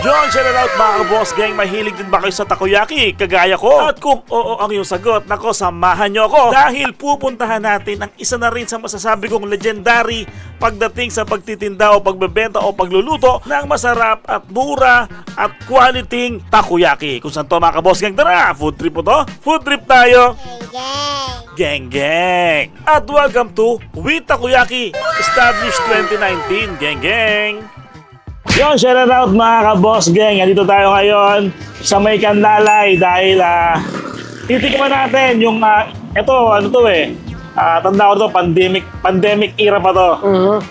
Yon, shout out mga boss gang, mahilig din ba kayo sa takoyaki? Kagaya ko? At kung oo ang iyong sagot, nako samahan nyo ako. Dahil pupuntahan natin ang isa na rin sa masasabi kong legendary pagdating sa pagtitinda o pagbebenta o pagluluto ng masarap at mura at quality takoyaki. Kung saan to mga boss gang, tara, food trip po to? Food trip tayo! Geng Geng! At welcome to We Takoyaki, established 2019, Geng Geng! Yon, shout out mga ka-boss gang. Andito tayo ngayon sa may Kanlalay dahil ah titikman natin yung ah, ito ano to eh. Ah, tanda ko to pandemic pandemic era pa to.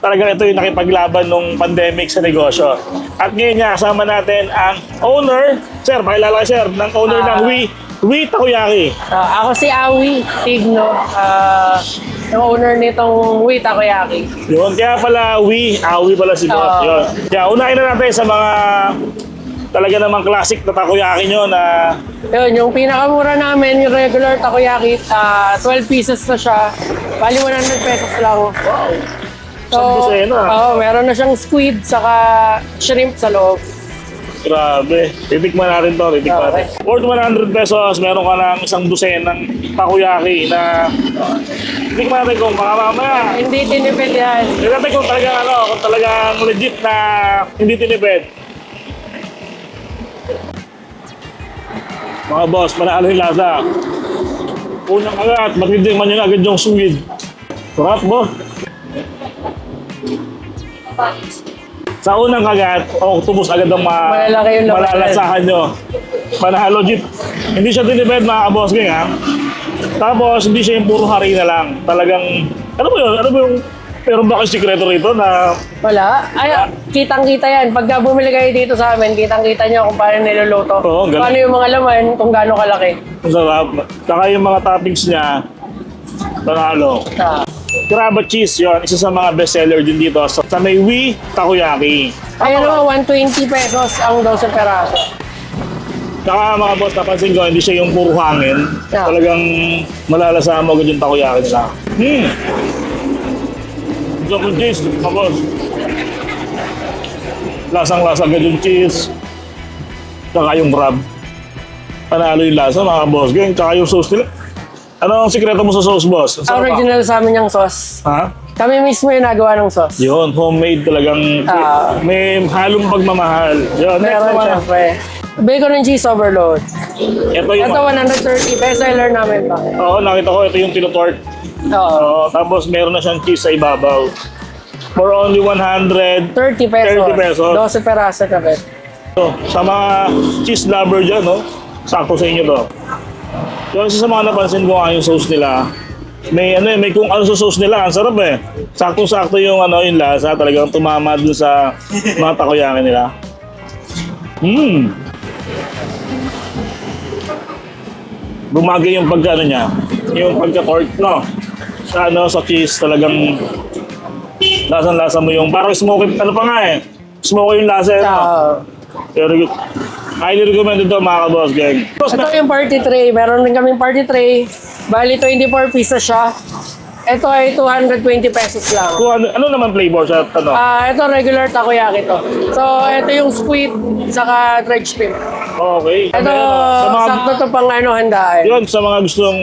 Talagang ito yung nakipaglaban nung pandemic sa negosyo. At ngayon nga kasama natin ang owner, sir, pakilala ka, sir, ng owner ng Ah. We We Takoyaki. Ah, ako si Awi Tigno, ah, yung owner nitong Wii Takoyaki. Yun, kaya pala we, awi pala si boss. Oo. Yun. Kaya unahin na natin sa mga talaga namang classic na takoyaki nyo na Yun, yung pinakamura namin, yung regular takoyaki, ah, 12 pieces na siya. Bali 100 pesos lang. Isang dosena. Oo, meron na siyang squid, saka shrimp sa loob. Grabe. Titikman natin to. Titikman natin. Worth 100 pesos, meron ka ng isang dosen ng takoyaki na titikman natin kung baka mamaya. Hindi tinipid yan. Tignan natin kung talagang ano, kung talagang legit na hindi tinipid. Mga boss, manalo yung lasa. Unang agad, matinding man yun agad yung sweet. Sarap, boss. Sa unang kagat, o tubos agad ang ma Malalaki yung laman. malalasahan nyo. Panalo, Jeep. Hindi siya tinipid mga kaboss gang, ha? Tapos, hindi siya yung puro harina lang. Talagang, ano ba yun? Ano ba yung, pero ba kayo sikreto rito na Wala. Ay, kitang-kita yan. Pagka bumili kayo dito sa amin, kitang-kita nyo kung paano niluluto. Oo, ang galing. paano yung mga laman, kung gaano kalaki. ang sarap? Saka yung mga toppings niya, panalo. Ah. Crab cheese yon isa sa mga bestseller din dito sa, sa may Wii Takoyaki. Ayun naman, 120 pesos ang 12 peraso. Saka mga boss, napansin ko, hindi siya yung puro hangin. Yeah. Talagang malalasa mo agad yung takoyaki nila. Hmm! Gusto kong cheese, mga boss. Lasang-lasa agad yung cheese. Saka yung crab. Panalo yung lasa, mga boss. Gang, saka yung sauce nila. Ano ang sikreto mo sa sauce, boss? Ang. Original sa amin yung sauce. Ha? Kami mismo yung nagawa ng sauce. Yun, homemade talagang Ah. may halong pagmamahal. Yun, next Meron time pa siya. na pre. Bacon and cheese overload. Ito yung, Ito 130, best seller namin pa. oo, nakita ko, ito yung tinutort. Oo. Oo, tapos meron na siyang cheese sa ibabaw. For only 100. 30 pesos. 30 pesos. 12 peraso ka bet. So, sa mga cheese lover dyan, no? Sakto sa inyo to. Yung isa sa mga napansin ko nga yung sauce nila, may ano eh, may kung ano sa sauce nila, ang sarap eh. Sakto-sakto yung ano yung lasa, talagang tumama dun sa mga takoyaki nila. Hmm. Bumagay yung pagka ano niya, yung pagka torque, no? Sa ano, sa cheese, talagang lasang-lasa mo yung, parang smoky, ano pa nga eh, smoky yung lasa eh, no? Ah. Highly recommended to mga ka-boss gang. Boss, ito yung party tray. Meron din kaming party tray. Bali 24 pieces siya. Ito ay 220 pesos lang. kung ano, ano naman flavor sa ano? Ah, ito regular takoyaki to. So, ito yung squid saka dried shrimp. Okay. Ito, sa mga, sakto to pang ano, handaan. yun, sa mga gustong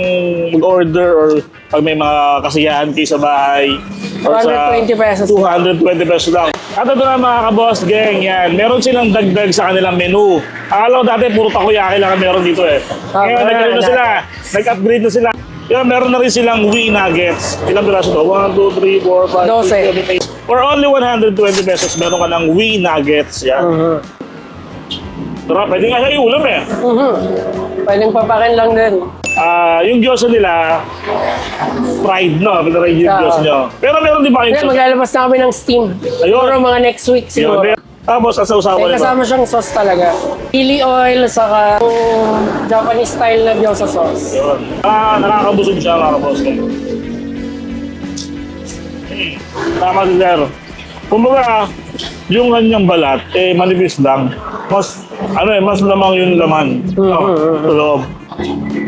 mag-order or pag may mga kasiyahan kayo sa bahay. or sa 220 pesos. 220 pesos lang. At ito na mga ka-boss gang, yan. Meron silang dagdag sa kanilang menu. Akala ko dati puro takoyaki lang ang meron dito eh. Ah, Ngayon, meron nag na sila. Nag-upgrade na sila. Yan, meron na rin silang Wii Nuggets. Ilang piraso to? 1, 2, 3, 4, 5, 6, 7, 8. For only 120 pesos, meron ka ng Wii Nuggets. Yan. Mhm. Sarap, pwede nga siya iulam eh. Mhm. Pwedeng papakin lang din. Ah, yung gyoza nila, fried no, pinaried yung Ah. gyoza nyo. Pero meron din ba kayong maglalabas na kami ng steam. Siguro mga next week Yun, siguro. meron. Tapos, ang sausawa May nito. kasama siyang sauce talaga. Chili oil, saka yung Japanese style na gyoza sauce. Yun. Ah, nakakabusog siya mga boss. Hmm. Tama si Sir. Kumbaga, yung kanyang balat, eh, manipis lang. Mas, ano eh, mas lamang yung laman. Oh, sa loob.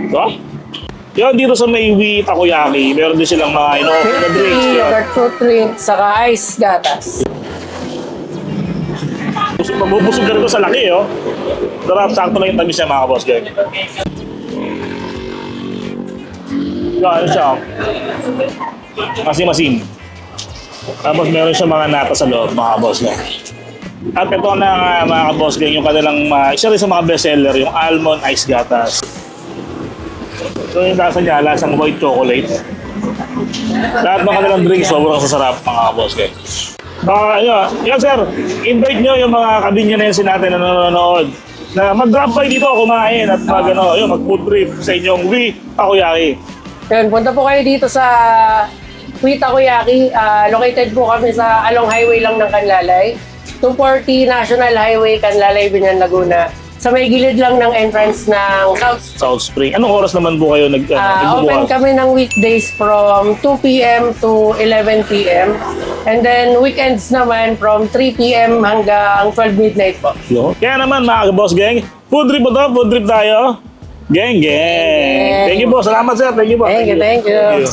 So, yun, dito sa Maywi Takoyaki, meron din silang mga ino-offer na drinks. Yun. Yogurt fruit drink, saka ice gatas. Busog, mabubusog ka rito sa laki, oh. Sarap, sakto lang yung tamis niya, mga boss gang. Yan, ano siya, oh. Masim-masim. Tapos meron siya mga nata sa loob, mga boss gang. At ito na nga, mga boss gang, yung kanilang, uh, isa rin sa mga bestseller, yung almond ice gatas. So yung lasa niya, lasang white chocolate. Lahat ng kanilang drinks, sobrang sasarap, mga boss gang. Baka, yun, yun sir, invite nyo yung mga kabinyanensin natin na nanonood na mag-drop by dito, kumain at mag, ano, yun, mag-food trip sa inyong Wi Takoyaki. Yan, punta po kayo dito sa Kuita Kuyaki. Ah, located po kami sa along highway lang ng Canlalay. 240 National Highway, Canlalay, Binyan, Laguna. Sa may gilid lang ng entrance ng South South Spring. Anong oras naman po kayo nag, uh, Ah, open kami ng weekdays from 2 p.m. to 11 p.m. And then weekends naman from 3 p.m. hanggang 12 midnight po. Yo. Kaya naman mga boss gang, food trip po to, food trip tayo. Gang, gang. Thank you po. Salamat sir. Thank you po. Thank you, thank you.